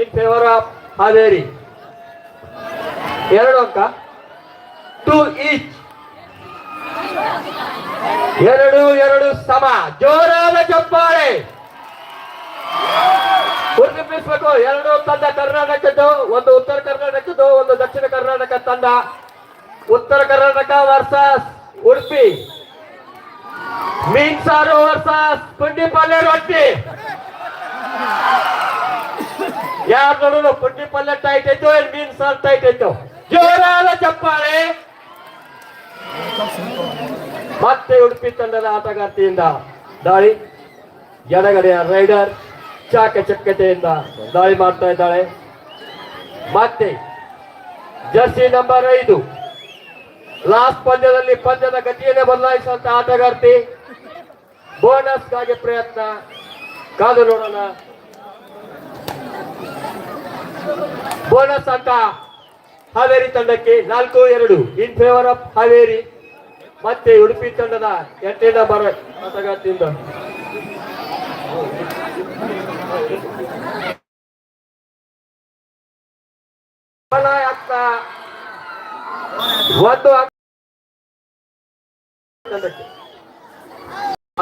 In favour of Haveri. ಎರಡು ಅಂಕ. To each ಎರಡು ಎರಡು ಸಮ. ಜೋರಾದ ಚಪ್ಪಾಳೆ ಗುರುತಿಸಬೇಕು ಎರಡು ತಂಡ ಕರ್ನಾಟಕದ್ದು, ಒಂದು ಉತ್ತರ ಕರ್ನಾಟಕದ್ದು, ಒಂದು ದಕ್ಷಿಣ ಕರ್ನಾಟಕ ತಂಡ. ಉತ್ತರ ಕರ್ನಾಟಕ ವರ್ಸಸ್ ಉಡುಪಿ. ಮೀನ್ ಸಾರು ವರ್ಸಸ್ ಪುಂಡಿ ಪಲ್ಯ ರೊಟ್ಟಿ ಯಾರು ನೋಡೋದು ಪುಂಡಿ ಪಲ್ಯ ಟೈಟ್ ಐತೋ ಏನ್ ಮೀನ್ ಸಾರ್ ಟೈಟ್ ಐತೋ ಜೋರಾದ ಚಪ್ಪಾಳೆ. ಮತ್ತೆ ಉಡುಪಿ ತಂಡದ ಆಟಗಾರ್ತಿಯಿಂದ ದಾಳಿ. ಎಡಗಡೆಯ ರೈಡರ್ ಚಾಕ ಚಕ್ಕತೆಯಿಂದ ದಾಳಿ ಮಾಡ್ತಾ ಇದ್ದಾಳೆ. ಮತ್ತೆ ಜರ್ಸಿ ನಂಬರ್ ಐದು. ಲಾಸ್ಟ್ ಪಂದ್ಯದಲ್ಲಿ ಪಂದ್ಯದ ಗತಿಯನ್ನೇ ಬದಲಾಯಿಸುವಂತ ಆಟಗಾರ್ತಿ. ಬೋನಸ್ಗಾಗಿ ಪ್ರಯತ್ನ. ಕಾದು ನೋಡೋಣ. ಬೋನಸ್ ಅಂಕ ಹಾವೇರಿ ತಂಡಕ್ಕೆ ನಾಲ್ಕು, ಎರಡು. ಇನ್ ಫೇವರ್ ಆಫ್ ಹಾವೇರಿ ಮತ್ತೆ ಉಡುಪಿ ತಂಡದ ಎಂಟನೇ ನಂಬರ್ ಆಗ್ತಾ ಒಂದು.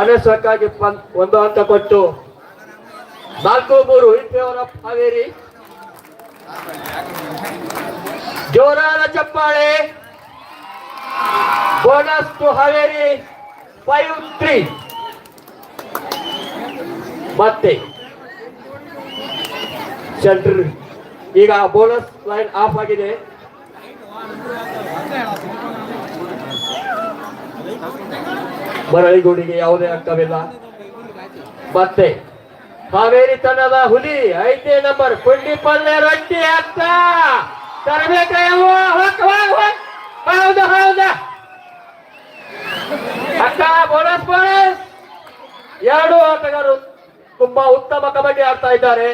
ಅನಸ್ವಕ್ಕಾಗಿ ಒಂದು ಅಂಕ ಕೊಟ್ಟು ನಾಲ್ಕು, ಮೂರು. ಇನ್ ಫೇವರ್ ಆಫ್ ಹಾವೇರಿ ಜೋರಾದ ಚಪ್ಪಾಳೆ. Bonus to Haveri five three ಮತ್ತೆ ಸೆಂಟ್ರ್, ಈಗ ಬೋನಸ್ ಲೈನ್ ಆಫ್ ಆಗಿದೆ. ಮರಳಿಗೂಡಿಗೆ ಯಾವುದೇ ಅರ್ಥವಿಲ್ಲ. ಮತ್ತೆ ಹಾವೇರಿ ತಂಡದ ಹುಲಿ, ಐದನೇ ನಂಬರ್ ಪುಂಡಿ ಪಲ್ಲೆ ರೊಟ್ಟಿ ಅಕ್ಕ ತರಬೇಕ ಹೌದು ಹೌದು. ಅಕ್ಕ, ಬೋನಸ್ ಬೋನಸ್. ಎರಡು ಆಟಗಾರರು ತುಂಬಾ ಉತ್ತಮ ಕಬಡ್ಡಿ ಆಡ್ತಾ ಇದ್ದಾರೆ.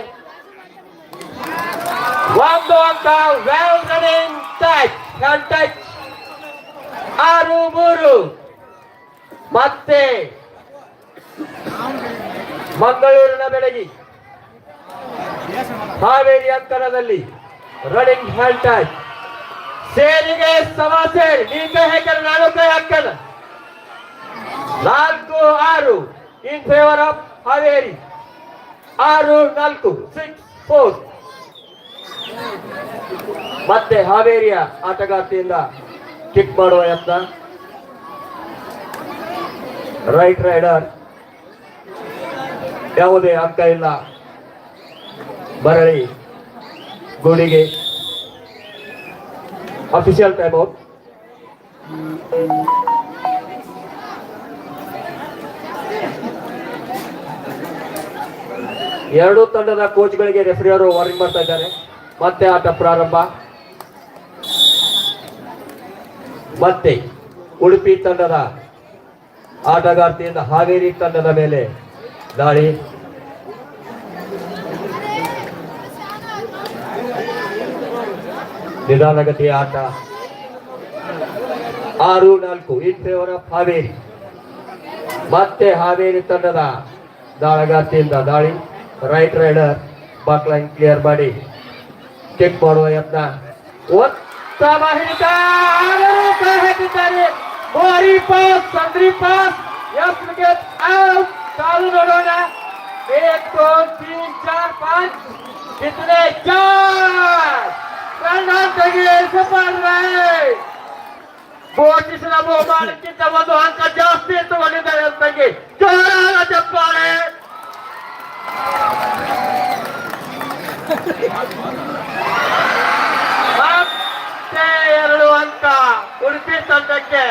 ಒಂದು ಅಂತ ವೆಲ್ ರನ್ನಿಂಗ್ ಟಚ್ ಟಚ್ ಆರು, ಮೂರು. ಮತ್ತೆ ಮಂಗಳೂರಿನ ಬೆಳಗಿ. ಹಾವೇರಿ ಅಂತರದಲ್ಲಿ ರನ್ನಿಂಗ್ ಟಚ್ ಸೇರಿಗೆ ಸಮಸ್ಯೆ ಸೇರಿ ಹೇಗೆ ನಾಲ್ಕು ಹಾಕಲ್ಲ ನಾಲ್ಕು, ಆರು ಇನ್ ಫೇವರ್ ಆಫ್ ಹಾವೇರಿ. ಆರು, ನಾಲ್ಕು ಸಿಕ್ಸ್ ಫೋರ್ ಮತ್ತೆ ಹಾವೇರಿಯ ಆಟಗಾರ್ತಿಯಿಂದ ಕಿಕ್ ಮಾಡುವ ಯತ್ನ. ರೈಟ್ ರೈಡರ್ ಯಾವುದೇ ಅರ್ಥ ಇಲ್ಲ. ಮರಳಿ ಗುಡಿಗೆ ಅಫಿಷಿಯಲ್ ಟೈಮ್ ಔಟ್ ಎರಡೂ ತಂಡದ ಕೋಚ್ಗಳಿಗೆ ರೆಫ್ರಿ ಅವರು ವಾರ್ನಿಂಗ್ ಮಾಡ್ತಾ ಇದ್ದಾರೆ. ಮತ್ತೆ ಆಟ ಪ್ರಾರಂಭ. ಮತ್ತೆ ಉಡುಪಿ ತಂಡದ ಆಟಗಾರ್ತಿಯಿಂದ ಹಾವೇರಿ ತಂಡದ ಮೇಲೆ ದಾಳಿ ನಿಧಾನಗತಿಯ ಆಟ ಆರು ನಾಲ್ಕು ಇನ್ ಫೇವರ್ ಆಫ್ ಹಾವೇರಿ ಮತ್ತೆ ಹಾವೇರಿ ತಂಡದ ದಾಳಗಾತಿಯಿಂದ ದಾಳಿ right raider back line clear ಮಾಡಿ ಚೆಕ್ ಮಾಡುವ ಯತ್ನ ಉತ್ತಮ ಹಿಡಿತ ಆದರೂ ಕೈ ಹಾಕಿದ್ದಾರೆ ಮೋರಿ ಪಾಸ್ ಸಂದ್ರಿ ಪಾಸ್ ಎಸ್ ವಿಕೆಟ್ ಔಟ್ ಚಾಲು ನೋಡೋಣ एक दो तीन चार पाँच कितने चार ಕರ್ನಾಟಕ ಸಫಲ್ ರೈ ಘೋಷಿಸಿದ ಬಹುಮಾನಕ್ಕಿಂತ ಒಂದು ಅಂಕ ಜಾಸ್ತಿ ತಗೊಂಡಿದ್ದಾರೆ ಅಂತಂಗಿ ಜೋರಾದ ಚಪ್ಪಾಳೆ ಮತ್ತೆ ಎರಡು ಅಂಕ ಉಡುಪಿ ತಂಡಕ್ಕೆ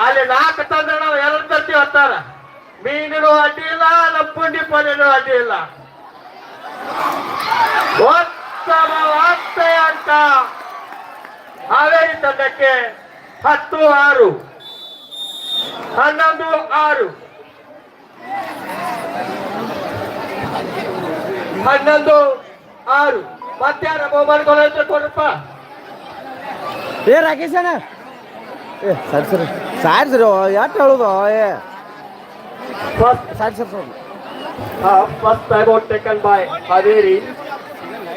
ಅಲ್ಲಿ ನಾಲ್ಕು ತಂಡ ನಾವು ಎರಡು ತರ್ತೀವಿ ಅಂತಾರ ಮೀನಿನೂ ಅಡ್ಡಿ ಇಲ್ಲ ಲಪ್ಪುಂಡಿ ಪಲ್ಯನೂ ಅಡ್ಡಿ ಇಲ್ಲ ಉತ್ತಮ ವಾರ್ತೆ ಅಂತ ಹಾವೇರಿ ತಂಡಕ್ಕೆ ಹತ್ತು ಆರು, ಹನ್ನೊಂದು ಆರು. ಹನ್ನೊಂದು ಆರು. ಮಧ್ಯಾಹ್ನ ಮೊಬೈಲ್ ಕೊಡೋದು ಕೊಡಪ್ಪ. ಏ ರಾಕೇಶ್ ಅಣ್ಣ ಏ ಸರಿ ಸರಿ. ಸಾರಿ ಸರಿ. ಯಾಕೆ ಹೇಳೋದು? ಏ. First uh, first time first taken by Haveri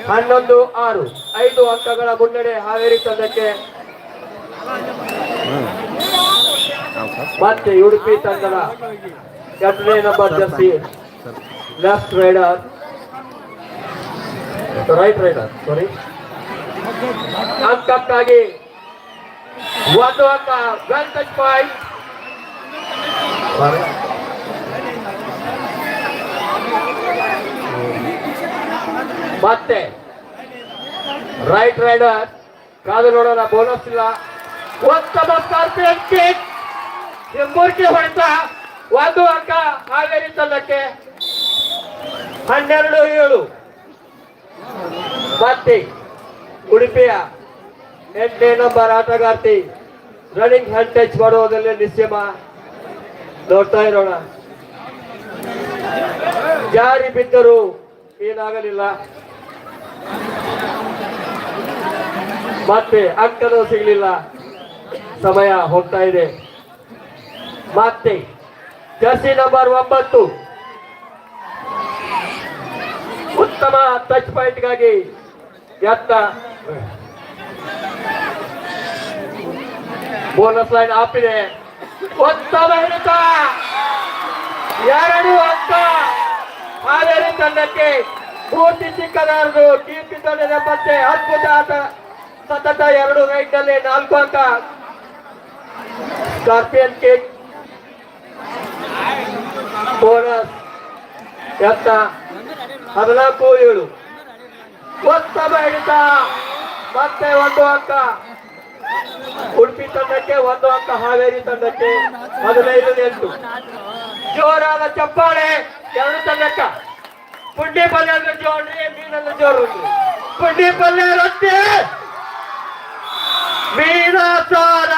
ಹನ್ನೊಂದು ಆರು ಐದು ಅಂಕಗಳ ಮುನ್ನಡೆ ಹಾವೇರಿ ತಂಡಕ್ಕೆ ಮತ್ತೆ ಉಡುಪಿ ತಂಡದ ಎರಡನೇ number jersey left raider right raider sorry ಅಂಕಕ್ಕಾಗಿ ಒಂದು ಅಂಕ ವೆಲ್ ಟಚ್ ಪಾಯಿಂಟ್ ಮತ್ತೆ ರೈಟ್ ರೈಡರ್, ಕಾದು ನೋಡೋಣ ಬೋನಸ್ ಇಲ್ಲ. ಉತ್ತಮ ಸ್ಕಾರ್ಪಿಯನ್ ಕಿಕ್ ಹೆಬ್ಬೂರ್ಕಿ ಹೊಡೆತ. ಒಂದು ಅಂಕ ಹಾವೇರಿ ತಂಡಕ್ಕೆ. ಹನ್ನೆರಡು ಏಳು. ಮತ್ತೆ ಉಡುಪಿಯ ಎಂಟನೇ ನಂಬರ್ ಆಟಗಾರ್ತಿ ರನ್ನಿಂಗ್ ಹ್ಯಾಂಡ್ ಟಚ್ ಮಾಡುವುದರಲ್ಲಿ ನಿಶ್ಚಯಮ ನೋಡ್ತಾ ಇರೋಣ. ಜಾರಿ ಬಿದ್ದರೂ ಏನಾಗಲಿಲ್ಲ. ಮತ್ತೆ ಅಂಕನೂ ಸಿಗಲಿಲ್ಲ. ಸಮಯ ಹೋಗ್ತಾ ಇದೆ. ಮತ್ತೆ ಜರ್ಸಿ ನಂಬರ್ ಒಂಬತ್ತು. ಉತ್ತಮ ಟಚ್ ಪಾಯಿಂಟ್ಗಾಗಿ ಯತ್ನ. ಬೋನಸ್ ಲೈನ್ ಆಪಿದೆ ಉತ್ತಮ ಹಿಡಿತ. ಎರಡು ಅಂಕ. ಹಾವೇರಿ ತಂಡಕ್ಕೆ ಪೂರ್ತಿ ಚಿಕ್ಕದಾರರು ಕೀರ್ತಿ ತಂಡದ ಮತ್ತೆ ಅದ್ಭುತ ಆಟ. ಸತತ ಎರಡು ರೈಟ್ನಲ್ಲಿ ನಾಲ್ಕು ಅಂಕ. ಸ್ಕಾರ್ಪಿಯನ್ ಕಿಕ್ ಬೋನಸ್ ಎತ್ತ ಹದಿನಾಲ್ಕು, ಏಳು. ಉತ್ತಮ ಹಿಡಿತ. ಮತ್ತೆ ಒಂದು ಅಂಕ. ಉಡುಪಿ ತಂಡಕ್ಕೆ ಒಂದು ಅಂಕ. ಹಾವೇರಿ ತಂಡಕ್ಕೆ ಹದಿನೈದು, ಎಂಟು. ಜೋರಾದ ಚಪ್ಪಾಳೆ. ಎರಡು ತಂಡಕ್ಕ. ಪುಂಡಿ ಪಲ್ಯ ಜೋಡ್ರಿ ಮೀನಲ್ಲ ಜೋರು ಪುಂಡಿ ಪಲ್ಯ ರೊಟ್ಟಿ ಸಾರ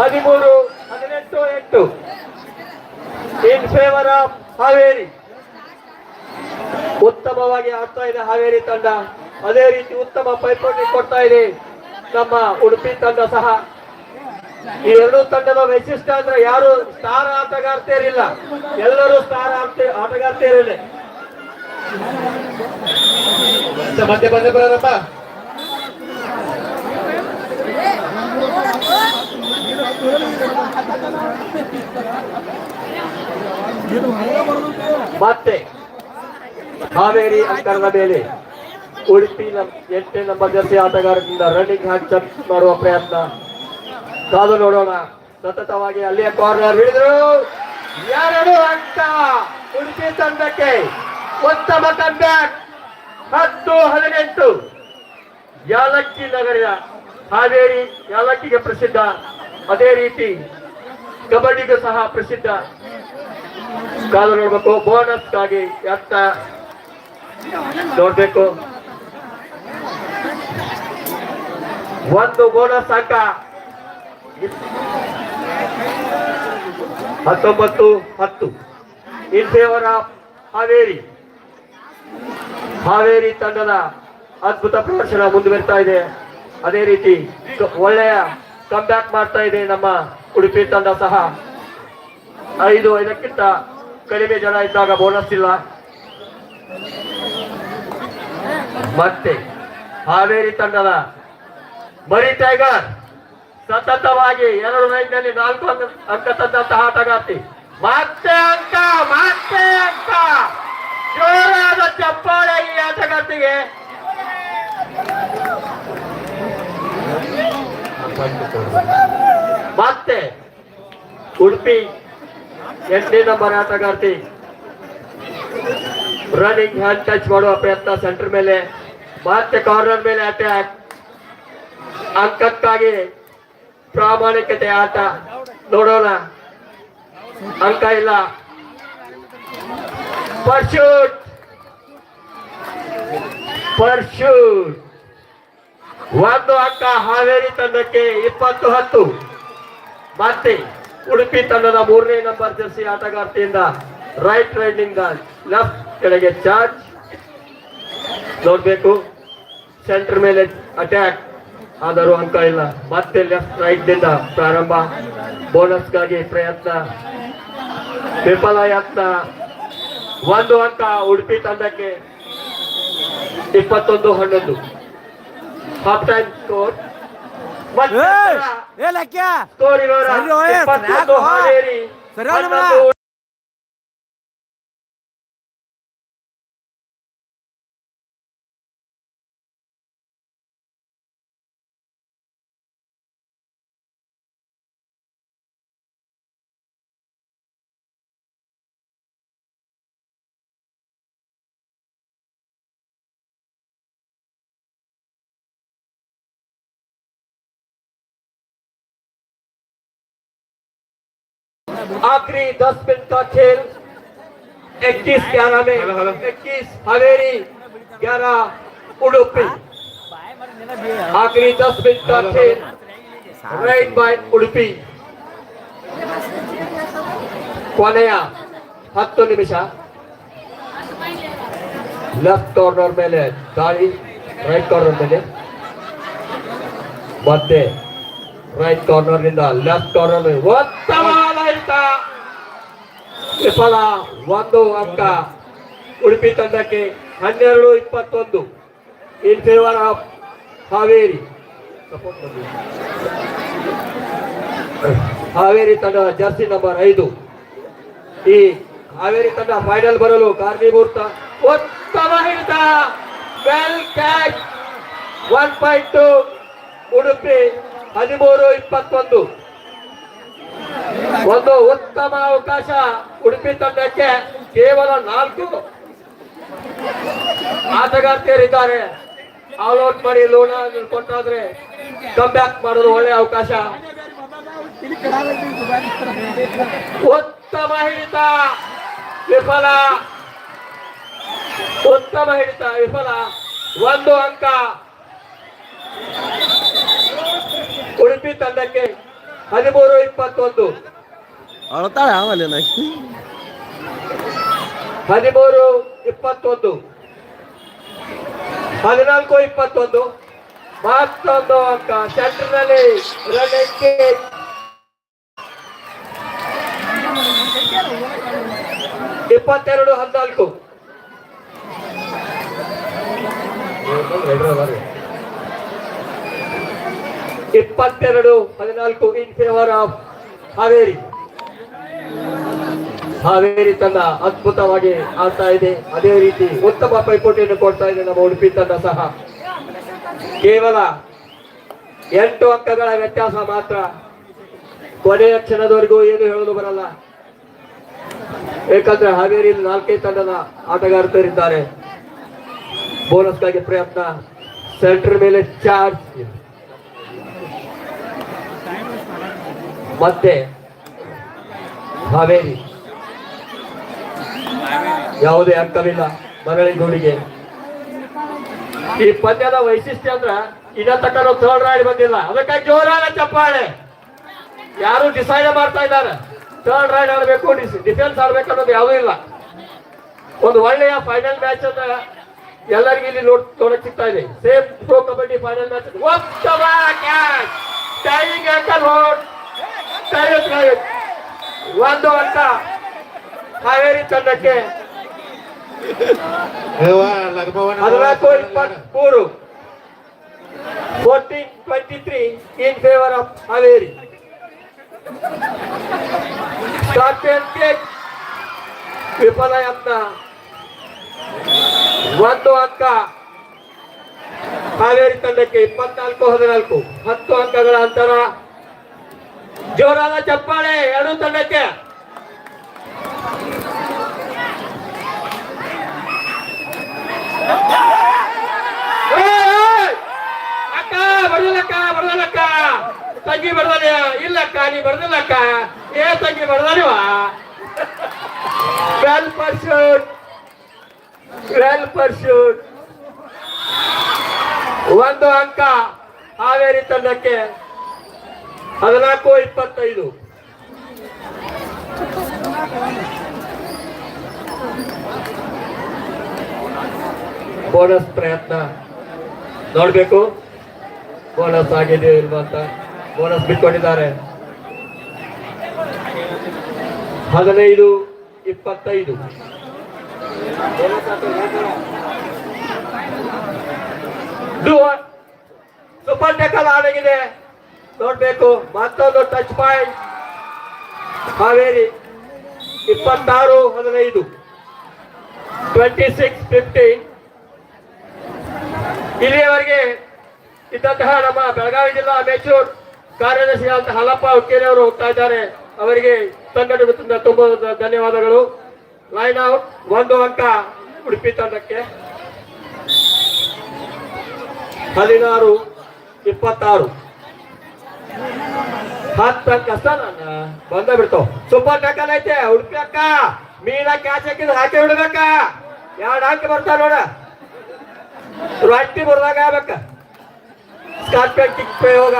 ಹದಿಮೂರು, ಹದಿನೆಂಟು, ಎಂಟು. ಇನ್ ಫೇವರ್ ಆಫ್ ಹಾವೇರಿ ಉತ್ತಮವಾಗಿ ಆಡ್ತಾ ಇದೆ ಹಾವೇರಿ ತಂಡ. ಅದೇ ರೀತಿ ಉತ್ತಮ ಪೈಪೋಟಿ ಕೊಡ್ತಾ ಇದೆ ನಮ್ಮ ಉಡುಪಿ ತಂಡ ಸಹ. ಈ ಎರಡು ತಂಡದ ವೈಶಿಷ್ಟ್ಯ ಅಂದ್ರೆ ಯಾರು ಸ್ಟಾರ್ ಆಟಗಾರ್ತಿಯರಿಲ್ಲ. ಎಲ್ಲರೂ ಸ್ಟಾರ್ ಆಟ ಮಧ್ಯೆ ಬಂದೆ ಮತ್ತೆ ಹಾವೇರಿ ಅಂಕಣದ ಮೇಲೆ ಉಡುಪಿ ಎಂಟನೇ ನಂಬರ್ ಜೊತೆ ಆಟಗಾರರಿಂದ ರನ್ನಿಂಗ್ ಹ್ಯಾಂಡ್ ಚೆಕ್ ಮಾಡುವ ಪ್ರಯತ್ನ. ಕಾದು ನೋಡೋಣ. ಸತತವಾಗಿ ಅಲ್ಲಿಯ ಕಾರ್ನರ್ ಹಿಡಿದ್ರು ಎರಡು ಅಂಕ ಉಡುಪಿ ತಂಡಕ್ಕೆ ಉತ್ತಮ ಕಂಬ್ಯಾಕ್ ಹತ್ತು ಹದಿನೆಂಟು ಯಾಲಕ್ಕಿ ನಗರ ಹಾವೇರಿ ಯಾಲಕ್ಕಿಗೆ ಪ್ರಸಿದ್ಧ. ಅದೇ ರೀತಿ ಕಬಡ್ಡಿಗೂ ಸಹ ಪ್ರಸಿದ್ಧ. ಕಾಲು ನೋಡ್ಬೇಕು ಬೋನಸ್ಗಾಗಿ ಎತ್ತ ನೋಡ್ಬೇಕು. ಒಂದು ಬೋನಸ್ ಅಂಕ. ಹತ್ತೊಂಬತ್ತು, ಹತ್ತು. ಆಫ್ ಹಾವೇರಿ. ಹಾವೇರಿ ತಂಡದ ಅದ್ಭುತ ಪ್ರದರ್ಶನ ಮುಂದುವರಿತಾ ಇದೆ. ಅದೇ ರೀತಿ ಒಳ್ಳೆಯ ಒಳ್ಳೆಯ ಬ್ಯಾಕ್ ಮಾಡ್ತಾ ಇದೆ ನಮ್ಮ ಉಡುಪಿ ತಂಡ ಸಹ. ಐದು, ಐದಕ್ಕಿಂತ ಕಡಿಮೆ ಜನ ಇದ್ದಾಗ ಬೋನಸ್ ಇಲ್ಲ. ಮತ್ತೆ ಹಾವೇರಿ ತಂಡದ ಮರಿ ಟೈಗರ್ ಸತತವಾಗಿ ಎರಡು ರೈಟ್ನಲ್ಲಿ ನಾಲ್ಕು ಅಂಕ ತಂದಂತಹ ಆಟಗಾರ್ತಿ ಮತ್ತೆ ಅಂಕ ಮತ್ತೆ ಅಂಕ! ಜೋರಾದ ಚಪ್ಪಾಳೆ ಈ ಆಟಗಾರ್ತಿಗೆ. ಮತ್ತೆ ಉಡುಪಿ ಎಂಟನೇ ನಂಬರ್ ಆಟಗಾರ್ತಿ. ರನ್ನಿಂಗ್ ಹ್ಯಾಂಡ್ ಟಚ್ ಮಾಡುವ ಪ್ರಯತ್ನ ಸೆಂಟರ್ ಮೇಲೆ. ಮತ್ತೆ ಕಾರ್ನರ್ ಮೇಲೆ ಅಟ್ಯಾಕ್ ಅಂಕಕ್ಕಾಗಿ ಪ್ರಾಮಾಣಿಕತೆ ಆಟ. ನೋಡೋಣ. ಅಂಕ ಇಲ್ಲ. ಪರ್ಶೂಟ್ ಪರ್ಶೂಟ್ ಒಂದು ಅಂಕ ಹಾವೇರಿ ತಂಡಕ್ಕೆ ಇಪ್ಪತ್ತು ಹತ್ತು. ಮತ್ತೆ ಉಡುಪಿ ತಂಡದ ಮೂರನೇ ನಂಬರ್ ಜರ್ಸಿ ಆಟಗಾರ್ತಿಯಿಂದ ರೈಟ್ ರೈಡಿಂದ ಲೆಫ್ಟ್ ಕೆಳಗೆ ಚಾರ್ಜ್ ನೋಡ್ಬೇಕು. ಸೆಂಟರ್ ಮೇಲೆ ಅಟ್ಯಾಕ್ ಆದರೂ ಅಂಕ ಇಲ್ಲ. ಮತ್ತೆ ಲೆಫ್ಟ್ ರೈಟ್ ಪ್ರಾರಂಭ. ಬೋನಸ್ಗಾಗಿ ಪ್ರಯತ್ನ. ವಿಫಲ ಯತ್ನ ಒಂದು ಅಂಕ ಉಡುಪಿ ತಂಡಕ್ಕೆ ಇಪ್ಪತ್ತೊಂದು ಹನ್ನೊಂದು. ಹಾಫ್ ಟೈಮ್ ಸ್ಕೋರ್ ಏಯ್! ಏ ಲಕ್ಯ ಸ್ಕೋರ್ ಇರೋರ आखिरी दस मिनट का खेल 21 ग्यारह में 21 हवेरी 11 उडुपी आखिरी दस मिनट का खेल ರೈಟ್ ಬೈ ಉಡುಪಿ ಕೊನೆಯ ಹತ್ತು ನಿಮಿಷ ಲೆಫ್ಟ್ ಕಾರ್ನರ್ ಮೇಲೆ ದಾಳಿ ರೈಟ್ ಕಾರ್ನರ್ ಮೇಲೆ ಮತ್ತೆ ರೈಟ್ ಕಾರ್ನರ್ ನಿಂದ ಲೆಫ್ಟ್ ಕಾರ್ನರ್ ಮೇಲೆ ಉತ್ತಮವಾದ ವಿಫಲ ಒಂದು ಅಂಕ. ಉಡುಪಿ ತಂಡಕ್ಕೆ ಹನ್ನೆರಡು ಇಪ್ಪತ್ತೊಂದು. In favour of Haveri. Haveri ತಂಡ ಜರ್ಸಿ ನಂಬರ್ ಐದು. ಈ ಹಾವೇರಿ ತಂಡ ಫೈನಲ್ ಬರಲು ಕಾರಣೀಭೂತ ಉತ್ತಮ ಹಿಡಿತ. Well catch one point to Udupi ಹದಿಮೂರು ಇಪ್ಪತ್ತೊಂದು. ಒಂದು ಉತ್ತಮ ಅವಕಾಶ ಉಡುಪಿ ತಂಡಕ್ಕೆ ಕೇವಲ ನಾಲ್ಕು ಆಟಗಾರ್ತಿಯರಿದ್ದಾರೆ. ಆಲ್ ಔಟ್ ಮಾಡಿ ಲೋಣ ಕೊಟ್ಟಾದ್ರೆ ಕಮ್ ಬ್ಯಾಕ್ ಮಾಡೋದು ಒಳ್ಳೆ ಅವಕಾಶ. ಉತ್ತಮ ಹಿಡಿತ, ವಿಫಲ. ಉತ್ತಮ ಹಿಡಿತ, ವಿಫಲ. ಒಂದು ಅಂಕ ಉಡುಪಿ ತಂಡಕ್ಕೆ ಹದಿಮೂರು ಇಪ್ಪತ್ತೊಂದು. ಅಳ್ತಾಳೆ ಆಮೇಲೆ ಹದಿಮೂರು ಇಪ್ಪತ್ತೊಂದು. ಹದಿನಾಲ್ಕು ಇಪ್ಪತ್ತೊಂದು. ಮತ್ತೊಂದು ಅಂಕ. ಸೆಂಟರ್ನಲ್ಲಿ ಇಪ್ಪತ್ತೆರಡು ಹದಿನಾಲ್ಕು. ಇಪ್ಪತ್ತೆರಡು ಹದಿನಾಲ್ಕು in favour of Haveri. Haveri ತಂಡ ಅದ್ಭುತವಾಗಿ ಆಡ್ತಾ ಇದೆ. ಅದೇ ರೀತಿ ಉತ್ತಮ ಪೈಪೋಟಿಯನ್ನು ಕೊಡ್ತಾ ಇದೆ ನಮ್ಮ ಉಡುಪಿ ತಂಡ ಸಹ. ಕೇವಲ ಎಂಟು ಅಂಕಗಳ ವ್ಯತ್ಯಾಸ ಮಾತ್ರ. ಕೊನೆಯ ಕ್ಷಣದವರೆಗೂ ಏನು ಹೇಳಲು ಬರಲ್ಲ. ಏಕೆಂದ್ರೆ ಹಾವೇರಿಯಲ್ಲಿ ನಾಲ್ಕೇ ತಂಡದ ಆಟಗಾರರಿದ್ದಾರೆ ಬೋನಸ್ಗಾಗಿ ಪ್ರಯತ್ನ. ಸೆಂಟರ್ ಮೇಲೆ ಚಾರ್ಜ್ ಮತ್ತೆ ಹಾವೇರಿ. ಯಾವುದೇ ಅಂಕವಿಲ್ಲ ಮರಳಿಗೂಡಿಗೆ ಈ ಪದ್ಯದ ವೈಶಿಷ್ಟ್ಯ ಅಂದ್ರ ಇನ್ನ ತಕ್ಕ ನಾವು ಬಂದಿಲ್ಲ. ಅದಕ್ಕಾಗಿ ಜೋರಾದ ಚಪ್ಪಾಳೆ. ಯಾರು ಡಿಸೈಡ್ ಮಾಡ್ತಾ ಇದ್ದಾರೆ. ಥರ್ಡ್ ರೈಡ್ ಆಡಬೇಕು ಡಿಫೆನ್ಸ್ ಆಡ್ಬೇಕು ಅನ್ನೋದು ಯಾವುದೂ ಇಲ್ಲ. ಒಂದು ಒಳ್ಳೆಯ ಫೈನಲ್ ಮ್ಯಾಚ್ ಅಂತ ಎಲ್ಲರಿಗೂ ಇಲ್ಲಿ ನೋಡ್, ನೋಡಕ್ ಸಿಗ್ತಾ ಇದೆ. Same pro kabaddi final match timing ಹೋಡ್ ಒಂದು ಅಂಕ ಹಾವೇರಿ ತಂಡಕ್ಕೆ. ಹದಿನಾಲ್ಕು ಇಪ್ಪತ್ಮೂರು. Fourteen twenty three in favour of Haveri. Champion cake ವಿಫಲ ಯತ್ನ ಒಂದು ಅಂಕ ಹಾವೇರಿ ತಂಡಕ್ಕೆ ಇಪ್ಪತ್ನಾಲ್ಕು ಹದಿನಾಲ್ಕು. ಹತ್ತು ಅಂಕಗಳ ಅಂತರ. ಜೋರಾದ ಚಪ್ಪಾಳೆ, ಎರಡು ತಂಡಕ್ಕೆ! ಅಕ್ಕ, ಬರ್ದಲ್ಲಕ್ಕ ಬರ್ದಲ್ಲಕ್ಕ. ತಂಗಿ ಬರ್ದಾನೆ ಇಲ್ಲಕ್ಕ, ನೀ ಬರ್ದಲ್ಲಕ್ಕ. ಏ ತಂಗಿ ಬರ್ದಾನಿವ ವೆಲ್ ಪರ್ಸೂಟ್ ವೆಲ್ ಪರ್ಸೂಟ್ ಒಂದು ಅಂಕ ಹಾವೇರಿ ತಂಡಕ್ಕೆ. ಹದಿನಾಲ್ಕು ಇಪ್ಪತ್ತೈದು. ಬೋನಸ್ ಪ್ರಯತ್ನ. ನೋಡ್ಬೇಕು. ಬೋನಸ್ ಆಗಿದೆಯೋ ಇಲ್ವಾ ಅಂತ ಬೋನಸ್ ಬಿಟ್ಕೊಂಡಿದ್ದಾರೆ. ಹದಿನೈದು ಇಪ್ಪತ್ತೈದು. ಸೂಪರ್ ಟೆಕಲ್ ಆಡಗಿದೆ ನೋಡ್ಬೇಕು, ಮತ್ತೊಂದು ಟಚ್ ಪಾಯಿಂಟ್ ಹಾವೇರಿ, ಇಪ್ಪತ್ತಾರು, ಹದಿನೈದು. ಟ್ವೆಂಟಿ ಸಿಕ್ಸ್ ಫಿಫ್ಟೀನ್ ಇಲ್ಲಿಯವರೆಗೆ ಇದ್ದಂತಹ ನಮ್ಮ ಬೆಳಗಾವಿ ಜಿಲ್ಲಾ ಮೇಚೂರ್ ಕಾರ್ಯದರ್ಶಿಯಾದಂತಹ ಹಲಪ್ಪ ಹುಕ್ಕೇರಿ ಅವರು ಹೋಗ್ತಾ ಇದ್ದಾರೆ. ಅವರಿಗೆ ಸಂಘಟನೆ ತುಂಬ ಧನ್ಯವಾದಗಳು. ಲೈನ್ ಔಟ್ ಒಂದು ಅಂಕ ಉಡುಪಿ ತಂಡಕ್ಕೆ. ಹದಿನಾರು, ಇಪ್ಪತ್ತಾರು. ಹತ್ತು ನನ್ನ ಬಂದ ಬಿಡ್ತಾವ ಸೂಪರ್ ಟ್ಯಾಕಲ್ ಐತೆ ಉಡುಪಿ ಅಕ್ಕ, ಮೀನ ಕ್ಯಾಚ್ ಹಾಕಿದ್ರೆ ಹಾಕಿ ಬಿಡ್ಬೇಕ ಎರಡು ಹಾಕಿ ಬರ್ತಾವ ನೋಡ. ರೊಟ್ಟಿ ಬರ್ದಾಗ ಆಗ್ಬೇಕ. ಸ್ಕಾರ್ಪಿಯನ್ ಕಿಕ್ ಪ್ರಯೋಗ?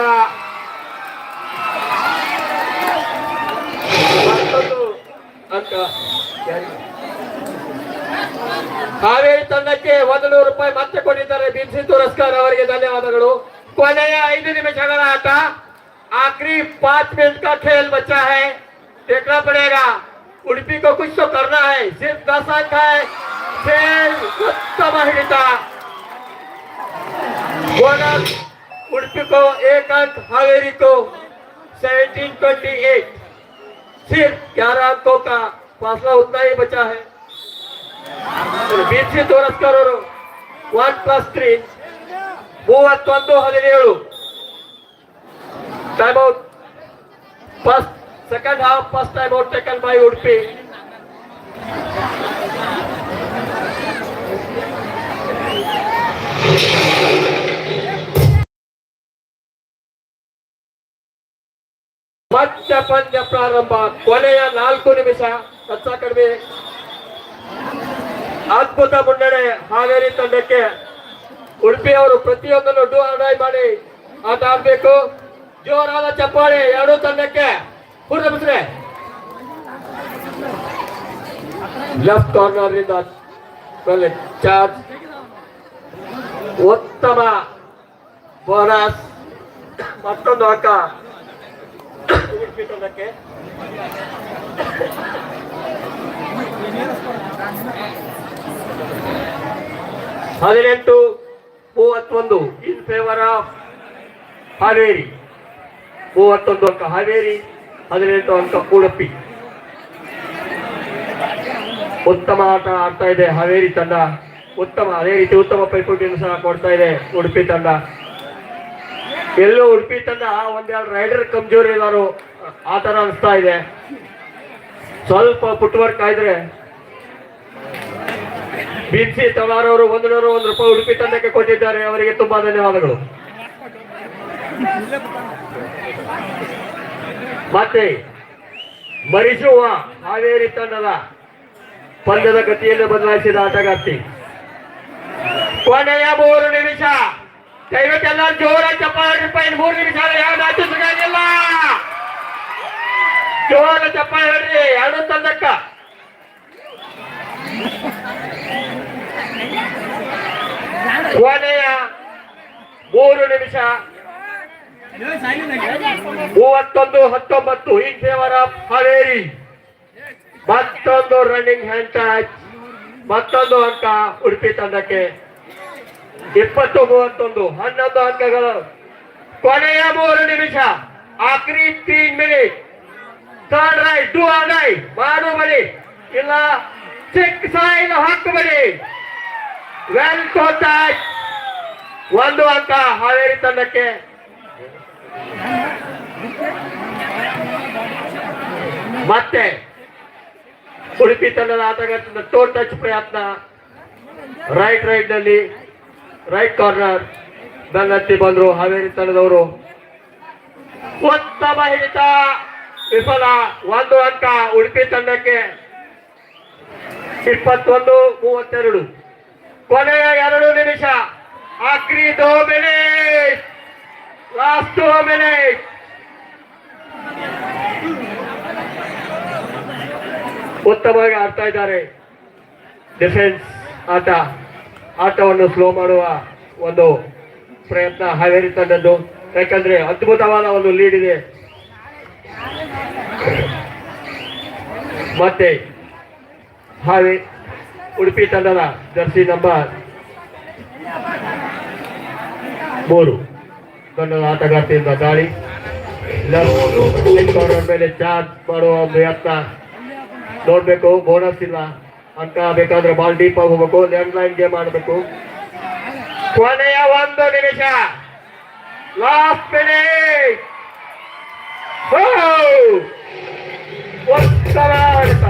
ಹಾವೇರಿ ತಂಡಕ್ಕೆ ಒಂದು ನೂರು ರೂಪಾಯಿ ಮತ್ತೆ ಕೊಟ್ಟಿದ್ದಾರೆ. ಬಿನ್ಸಿ ತುರಸ್ಕರ್ ಅವರಿಗೆ ಧನ್ಯವಾದಗಳು. ಕೊನೆಯ ಐದು ನಿಮಿಷಗಳ ಆಟ. आखिरी पांच मिनट का खेल बचा है देखना पड़ेगा उड़पी को कुछ तो करना है सिर्फ दस अंक है खेल उत्तम हिडित बोनस उड़पी को एक अंक हावेरी को सेवनटीन ट्वेंटी एट सिर्फ ग्यारह अंकों का फासला उतना ही बचा है ಬಿಸಿ ತೋರಸ್ಕರ್ ಅವರು ಒನ್ ಪ್ಲಸ್ ತ್ರೀ ಮೂವತ್ತೊಂದು ಹದಿನೇಳು time out first second half first time out taken by Udupi ಮತ್ತೆ ಪಂದ್ಯ ಪ್ರಾರಂಭ, ಕೊನೆಯ ನಾಲ್ಕು ನಿಮಿಷ. ಕಚ್ಚ ಕಡಿಮೆ. ಅದ್ಭುತ ಮುನ್ನಡೆ ಹಾವೇರಿ ತಂಡಕ್ಕೆ. ಉಡುಪಿ ಅವರು ಪ್ರತಿಯೊಂದನ್ನು ಡೂ ಅಡಾಯ್ ಮಾಡಿ. ಆಟ ಜೋರಾದ ಚಪ್ಪಾಳೆ ಎರಡೂ ತಂಡಕ್ಕೆ. ಪೂರ್ಣ ಬಿಟ್ರೆ ಲೆಫ್ಟ್ ಕಾರ್ನರ್ ಇಂದ ಚಾರ್ಜ್ ಉತ್ತಮ ಬೋನಸ್ ಮತ್ತೊಂದು ಅಂಕ ಉಡುಪಿ ತಂಡಕ್ಕೆ. ಹದಿನೆಂಟು ಮೂವತ್ತೊಂದು ಇನ್ ಫೇವರ್ ಆಫ್ ಹಾವೇರಿ ಮೂವತ್ತೊಂದು ಅಂಕ ಹಾವೇರಿ, ಹದಿನೆಂಟು ಅಂಕ ಕೂಡಪ್ಪಿ ಉತ್ತಮ ಆಟ ಆಡ್ತಾ ಇದೆ ಹಾವೇರಿ ತಂಡ. ಉತ್ತಮ, ಅದೇ ರೀತಿ ಉತ್ತಮ ಪೈಪೋಟಿಯನ್ನು ಸಹ ಕೊಡ್ತಾ ಇದೆ ಉಡುಪಿ ತಂಡ. ಎಲ್ಲೋ ಉಡುಪಿ ತಂಡ ಒಂದೆರಡು ರೈಡರ್ ಕಮ್ಜೋರಿ ಎಲ್ಲರೂ ಆ ಥರ ಅನಿಸ್ತಾ ಇದೆ. ಸ್ವಲ್ಪ ಫುಟ್ವರ್ಕ್ ವರ್ಕ್ ಆದ್ರೆ ಬಿಸಿ ತವಾರವರು ಒಂದು ನೂರ ಒಂದು ರೂಪಾಯಿ ಉಡುಪಿ ತಂಡಕ್ಕೆ ಕೊಟ್ಟಿದ್ದಾರೆ. ಅವರಿಗೆ ತುಂಬಾ ಧನ್ಯವಾದಗಳು. ಮತ್ತೆ ಮರಿಸುವ ಹಾವೇರಿ ತಂಡದ ಪಂದ್ಯದ ಗತಿಯನ್ನು ಬದಲಾಯಿಸಿದ ಆಟಗಾರ್ತಿ. ಕೊನೆಯ ಮೂರು ನಿಮಿಷ. ದಯವಿಟ್ಟೆಲ್ಲ ಜೋರ ಚಪ್ಪಾಳೆ ರೂಪಾಯಿ ಮೂರು ನಿಮಿಷ ಯಾವ್ದು ಮ್ಯಾಚ್ ಸಿಗಂಗಿಲ್ಲ ಜೋರ ಚಪ್ಪಾಳೆ ಹೇಳ್ರಿ ಎರಡು ತಂದಕ್ಕ ಕೊನೆಯ ಮೂರು ನಿಮಿಷ. ಮೂವತ್ತೊಂದು, ಹತ್ತೊಂಬತ್ತು ಆಫ್ ಹಾವೇರಿ. ಮತ್ತೊಂದು ರನ್ನಿಂಗ್ ಹ್ಯಾಂಡ್ ಟಚ್ ಮತ್ತೊಂದು ಅಂಕ ಉಡುಪಿ ತಂಡಕ್ಕೆ. ಇಪ್ಪತ್ತು, ಮೂವತ್ತೊಂದು, ಹನ್ನೊಂದು ಅಂಕಗಳು. ಕೊನೆಯ ಮೂರು ನಿಮಿಷ. ಆಖರಿ ತೀನ್ minute third right do or die ಮಾಡು ಬಡಿ ಇಲ್ಲ ಚೆಕ್ ಸಾಯಿನ ಹಾಕು ಬಡಿ ವೆಲ್ ಕಾಂಟ್ಯಾಕ್ಟ್ ಒಂದು ಅಂಕ ಹಾವೇರಿ ತಂಡಕ್ಕೆ. ಮತ್ತೆ ಉಡುಪಿ ತಂಡದ ಆಟಗಾರರಿಂದ ಟೋ ಟಚ್ ಪ್ರಯತ್ನ. ರೈಟ್ ರೈಡ್ನಲ್ಲಿ ರೈಟ್ ಕಾರ್ನರ್ ಬೆನ್ನತ್ತಿ ಬಂದ್ರು ಹಾವೇರಿ ತಂಡದವರು. ಉತ್ತಮ ಹಿಡಿತ! ವಿಫಲ! ಒಂದು ಅಂಕ ಉಡುಪಿ ತಂಡಕ್ಕೆ. ಇಪ್ಪತ್ತೊಂದು, ಮೂವತ್ತೆರಡು. ಕೊನೆಯ ಎರಡು ನಿಮಿಷ. ಆಕ್ರಿ ದೋ ಮಿನಿಟ್ two minutes. ಉತ್ತಮವಾಗಿ ಆಡ್ತಾ ಇದ್ದಾರೆ. ಡಿಫೆನ್ಸ್ ಆಟ, ಆಟವನ್ನು ಸ್ಲೋ ಮಾಡುವ ಒಂದು ಪ್ರಯತ್ನ ಹಾವೇರಿ ತಂಡದ್ದು. ಯಾಕಂದ್ರೆ ಅದ್ಭುತವಾದ ಒಂದು ಲೀಡ್ ಇದೆ. ಮತ್ತೆ ಹಾವೇ ಉಡುಪಿ ತಂಡದ ಜರ್ಸಿ ನಂಬರ್ ಮೂರು. ತಂಡದ ಆಟಗಾರ್ತಿಯಿಂದ ದಾಳಿ ಲೆಫ್ಟ್ ಕಾರ್ನರ್ ಮೇಲೆ ಚಾರ್ಜ್ ಮಾಡುವ ಪ್ರಯತ್ನ ನೋಡ್ಬೇಕು ಬೋನಸ್ ಇಲ್ಲ ಅಂಕ ಬೇಕಾದ್ರೆ ಬಾಲ್ ಡೀಪ್ ಆಗಿ ಹೋಗ್ಬೇಕು ಲೆಫ್ಟ್ ಲೈನ್ ಗೇಮ್ ಆಡಬೇಕು ಕೊನೆಯ ಒಂದು ನಿಮಿಷ ಲಾಸ್ಟ್ ಮಿನಿಟ್ ಉತ್ತರ ಆಡ್ತ ಒಂದು ಅಂಕ